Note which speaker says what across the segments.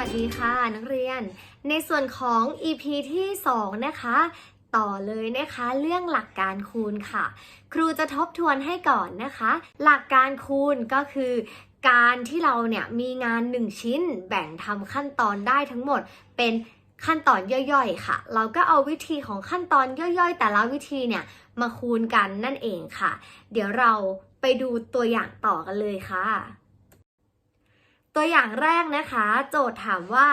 Speaker 1: วัสดีค่ะนักเรียน ในส่วนของ EP ที่ 2 นะคะ ต่อเลยนะคะเรื่องหลักการคูณค่ะ ครูจะทบทวนให้ก่อนนะคะ หลักการคูณก็คือ การที่เราเนี่ยมีงาน 1 ชิ้นแบ่งทำขั้นตอนได้ทั้งหมดเป็นขั้นตอนย่อยๆ ค่ะ เราก็เอาวิธีของขั้นตอนย่อยๆ แต่ละวิธีเนี่ยมาคูณกันนั่นเองค่ะ เดี๋ยวเราไปดูตัวอย่างต่อกันเลยค่ะ ตัวอย่างแรกนะคะ โจทย์ถามว่า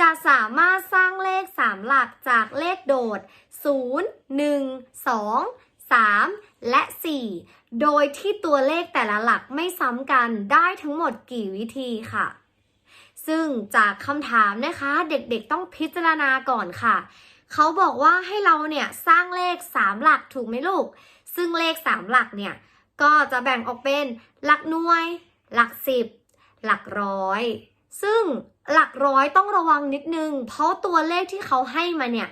Speaker 1: จะสามารถสร้างเลข 3 หลักจากเลขโดด 0 1 2 3 และ 4 โดยที่ตัวเลขแต่ละหลักไม่ซ้ำกันได้ทั้งหมดกี่วิธีค่ะ ซึ่งจากคำถามนะคะเด็กๆต้องพิจารณาก่อนค่ะ เขาบอกว่าให้เราเนี่ยสร้างเลข 3 หลักถูกไหมลูก ซึ่งเลข 3 หลักเนี่ย ก็จะแบ่งออกเป็นหลักหน่วย หลักสิบ หลักร้อย ซึ่งหลักร้อยต้องระวังนิดนึง เพราะตัวเลขที่เขาให้มาเนี่ย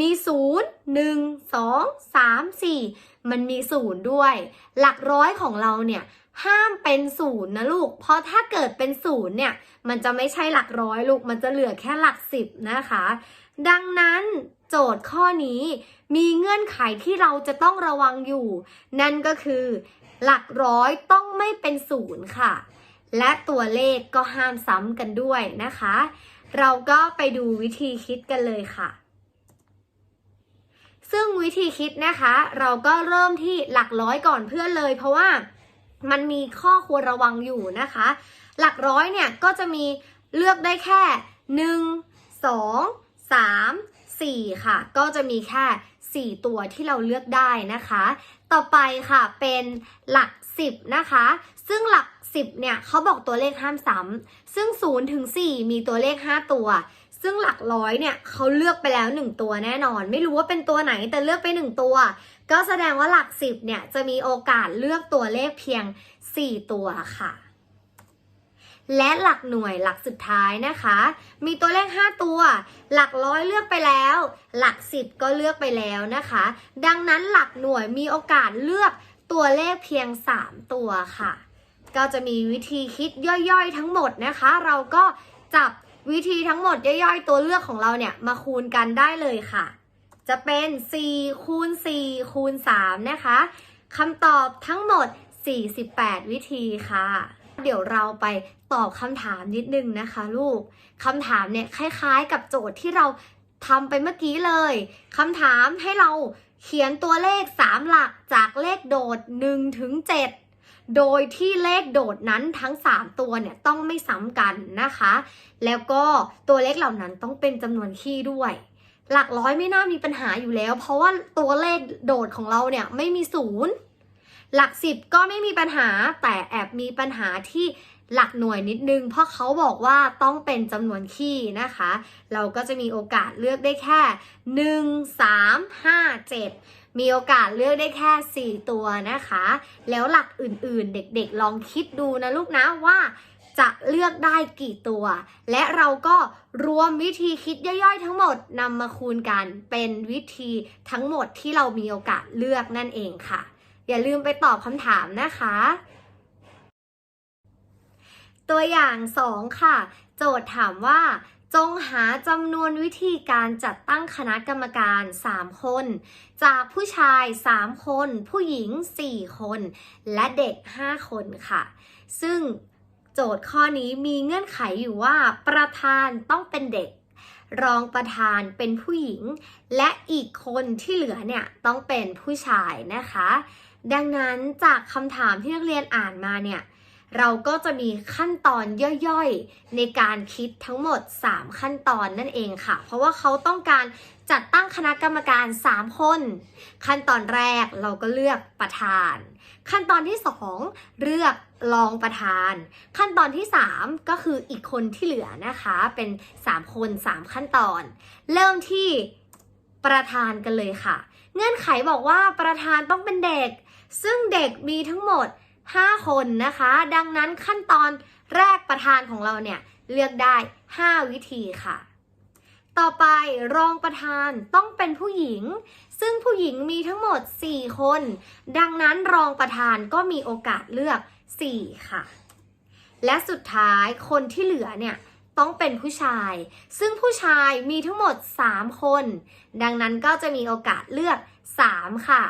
Speaker 1: มี 0 1 2 3 4 มันมี0ด้วย หลักร้อยของเราเนี่ยห้ามเป็นศูนย์นะลูก เพราะถ้าเกิดเป็นศูนย์เนี่ย มันจะไม่ใช่หลักร้อยลูก มันจะเหลือแค่หลักสิบนะคะ ดังนั้นโจทย์ข้อนี้มีเงื่อนไขที่เราจะต้องระวังอยู่ นั่นก็คือ หลักร้อยต้องไม่เป็นศูนย์ค่ะ และตัวเลขก็ห้ามซ้ำกันด้วยนะคะ เราก็ไปดูวิธีคิดกันเลยค่ะ ซึ่งวิธีคิดนะคะ เราก็เริ่มที่หลักร้อยก่อนเพื่อนเลย เพราะว่ามันมีข้อควรระวังอยู่นะคะ หลักร้อยเนี่ยก็จะมีเลือกได้แค่ 1 2 3 4 ค่ะ ก็จะมีแค่ 4 ตัวที่เราเลือกได้นะคะ ต่อไปค่ะเป็นหลัก 10 นะคะ ซึ่งหลัก 10 เนี่ยเขาบอกตัวเลขห้ามซ้ำซึ่ง0ถึง4มีตัวเลข 5 ตัว ซึ่งหลักร้อยเนี่ยเขาเลือกไปแล้ว 1 ตัวแน่นอน ไม่รู้ว่าเป็นตัวไหนแต่เลือกไป 1 ตัว ก็แสดงว่าหลัก 10 เนี่ยจะมีโอกาสเลือกตัวเลขเพียง 4 ตัวค่ะและหลักหน่วยหลักสุดท้ายนะคะ มีตัวเลข 5 ตัว หลักร้อยเลือกไปแล้ว หลัก 10 ก็เลือกไปแล้วนะคะ ดังนั้นหลักหน่วยมีโอกาสเลือก ตัวเลขเพียง 3 ตัวค่ะ ก็จะมีวิธีคิดย่อยๆทั้งหมดนะคะ เราก็จับวิธีทั้งหมดย่อยๆ ตัวเลือกของเราเนี่ยมาคูณกันได้เลยค่ะ จะเป็น 4 คูณ 4 คูณ 3 นะคะคำตอบทั้งหมด 48 วิธีค่ะ เดี๋ยวเราไปตอบคำถามนิดนึงนะคะลูกคำถามเนี่ยคล้ายๆ กับโจทย์ที่เราทำไปเมื่อกี้เลยคำถามให้เรา เขียนตัวเลข 3 หลักจากเลขโดด1ถึง7โดยที่เลขโดดนั้นทั้ง 3 ตัวเนี่ยต้องไม่ซ้ำกันนะคะ แล้วก็ตัวเลขเหล่านั้นต้องเป็นจำนวนคี่ด้วย หลักร้อยไม่น่ามีปัญหาอยู่แล้ว เพราะว่าตัวเลขโดดของเราเนี่ยไม่มีศูนย์หลักสิบก็ไม่มีปัญหาแต่แอบมีปัญหาที่ หลักหน่วยนิดนึง เพราะเขาบอกว่าต้องเป็นจำนวนคี่นะคะ เราก็จะมีโอกาสเลือกได้แค่ 1 3 5 7 มีโอกาสเลือกได้แค่ 4 ตัวนะคะ แล้วหลักอื่นๆ เด็กๆ ลองคิดดูนะลูกนะว่าจะเลือกได้กี่ตัว และเราก็รวมวิธีคิดย่อยๆ ทั้งหมดนำมาคูณกันเป็นวิธีทั้งหมดที่เรามีโอกาสเลือกนั่นเองค่ะ อย่าลืมไปตอบคำถามนะคะ ตัวอย่าง 2 ค่ะ โจทย์ถามว่า จงหาจำนวนวิธีการจัดตั้งคณะกรรมการ 3 คน จากผู้ชาย 3 คน ผู้หญิง 4 คน และเด็ก 5 คนค่ะ ซึ่งโจทย์ข้อนี้มีเงื่อนไขอยู่ว่าประธานต้องเป็นเด็กรองประธานเป็นผู้หญิง และอีกคนที่เหลือเนี่ยต้องเป็นผู้ชายนะคะ ดังนั้นจากคำถามที่นักเรียนอ่านมาเนี่ย เราก็จะมีขั้นตอนย่อยๆ ในการคิดทั้งหมด 3 ขั้นตอนนั่นเองค่ะ เพราะว่าเขาต้องการจัดตั้งคณะกรรมการ 3 คน ขั้นตอนแรกเราก็เลือกประธาน ขั้นตอนที่ 2 เลือกรองประธาน ขั้นตอนที่ 3 ก็คืออีกคนที่เหลือนะคะเป็น 3 คน 3 ขั้นตอน เริ่มที่ประธานกันเลยค่ะ เงื่อนไขบอกว่าประธานต้องเป็นเด็ก ซึ่งเด็กมีทั้งหมด 5 คนนะคะ ดังนั้นขั้นตอนแรกประธานของเราเนี่ยเลือกได้ 5 วิธีค่ะ ต่อไปรองประธานต้องเป็นผู้หญิง ซึ่งผู้หญิงมีทั้งหมด 4 คน ดังนั้นรองประธานก็มีโอกาสเลือก 4 ค่ะ และสุดท้ายคนที่เหลือเนี่ยต้องเป็นผู้ชาย ซึ่งผู้ชายมีทั้งหมด 3 คน ดังนั้นก็จะมีโอกาสเลือก 3 ค่ะ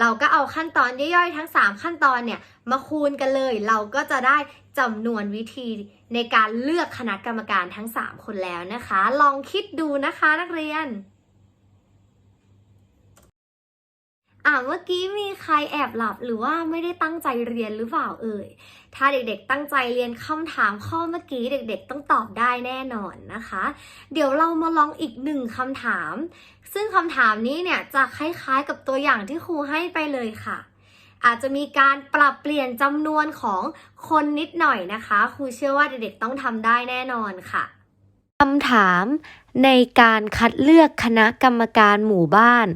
Speaker 1: เราก็เอาขั้นตอนย่อยๆ ทั้ง 3 ขั้นตอนเนี่ยมาคูณกันเลย เราก็จะได้จำนวนวิธีในการเลือกคณะกรรมการทั้ง 3 คนแล้วนะคะ ลองคิดดูนะคะนักเรียน อ่าเมื่อกี้มีใครแอบหลับหรือว่าไม่ได้ตั้งใจเรียนหรือเปล่าเอ่ย ถ้าเด็กๆตั้งใจเรียนคำถามข้อเมื่อกี้เด็กๆ ต้องตอบได้แน่นอนนะคะ เดี๋ยวเรามาลองอีกหนึ่งคำถาม ซึ่งคำถามนี้เนี่ยจะคล้ายๆกับตัวอย่างที่ครูให้ไปเลยค่ะ อาจจะมีการปรับเปลี่ยนจำนวนของคนนิดหน่อยนะคะ ครูเชื่อว่าเด็กๆต้องทำได้แน่นอนค่ะคำถาม ในการคัดเลือกคณะกรรมการหมู่บ้าน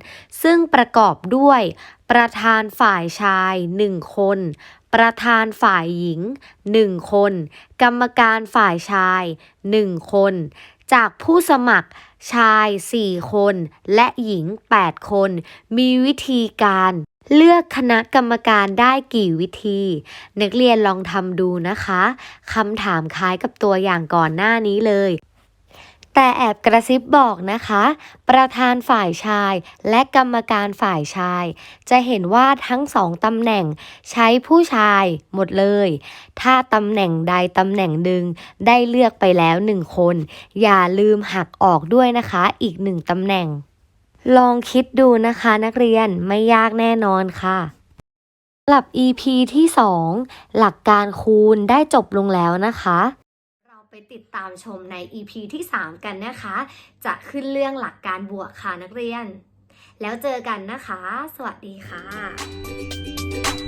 Speaker 1: ซึ่งประกอบด้วย ประธานฝ่ายชาย 1 คน ประธานฝ่ายหญิง 1 คน กรรมการฝ่ายชาย 1 คน จากผู้สมัครชาย 4 คน และหญิง 8 คน มีวิธีการเลือกคณะกรรมการได้กี่วิธี นักเรียนลองทำดูนะคะ คำถามคล้ายกับตัวอย่างก่อนหน้านี้เลย แต่แอบกระซิบบอกนะคะ ประธานฝ่ายชายและกรรมการฝ่ายชาย จะเห็นว่าทั้งสองตำแหน่งใช้ผู้ชายหมดเลย ถ้าตำแหน่งใดตำแหน่งหนึ่งได้เลือกไปแล้วหนึ่งคน อย่าลืมหักออกด้วยนะคะ อีกหนึ่งตำแหน่ง ลองคิดดูนะคะนักเรียนไม่ยากแน่นอนค่ะสำหรับ EP ที่ 2 หลักการคูณได้จบลงแล้วนะคะ ติดตามชมใน EP ที่ 3 กันนะคะ จะขึ้นเรื่องหลักการบวกค่ะนักเรียน แล้วเจอกันนะคะ สวัสดีค่ะ